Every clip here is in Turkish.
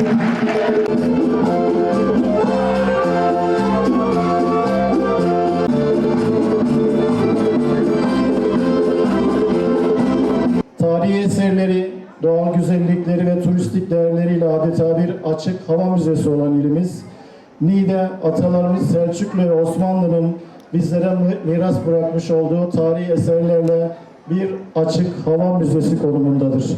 Tarihi eserleri, doğal güzellikleri ve turistik değerleriyle adeta bir açık hava müzesi olan ilimiz, Niğde atalarımız Selçuklu ve Osmanlı'nın bizlere miras bırakmış olduğu tarihi eserlerle bir açık hava müzesi konumundadır.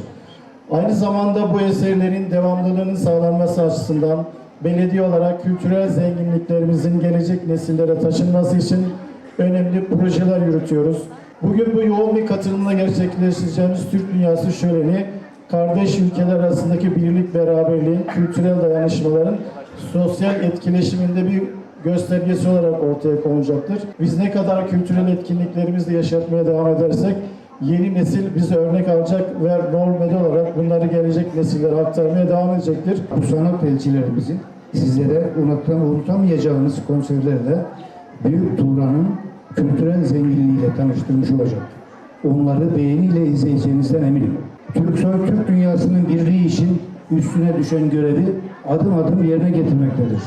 Aynı zamanda bu eserlerin devamlılığının sağlanması açısından belediye olarak kültürel zenginliklerimizin gelecek nesillere taşınması için önemli projeler yürütüyoruz. Bugün bu yoğun bir katılımla gerçekleştireceğimiz Türk Dünyası şöleni, kardeş ülkeler arasındaki birlik, beraberliğin, kültürel dayanışmaların sosyal etkileşiminde bir göstergesi olarak ortaya konulacaktır. Biz ne kadar kültürel etkinliklerimizi yaşatmaya devam edersek yeni nesil bize örnek alacak ve rol model olarak bunları gelecek nesillere aktarmaya devam edecektir. Bu sanat elçilerimizin sizlere unutan, unutamayacağınız konserlerle Büyük Turan'ın kültürel zenginliğiyle tanıştırmış olacak. Onları beğeniyle izleyeceğinizden eminim. Türksoy Türk dünyasının birliği için üstüne düşen görevi adım adım yerine getirmektedir.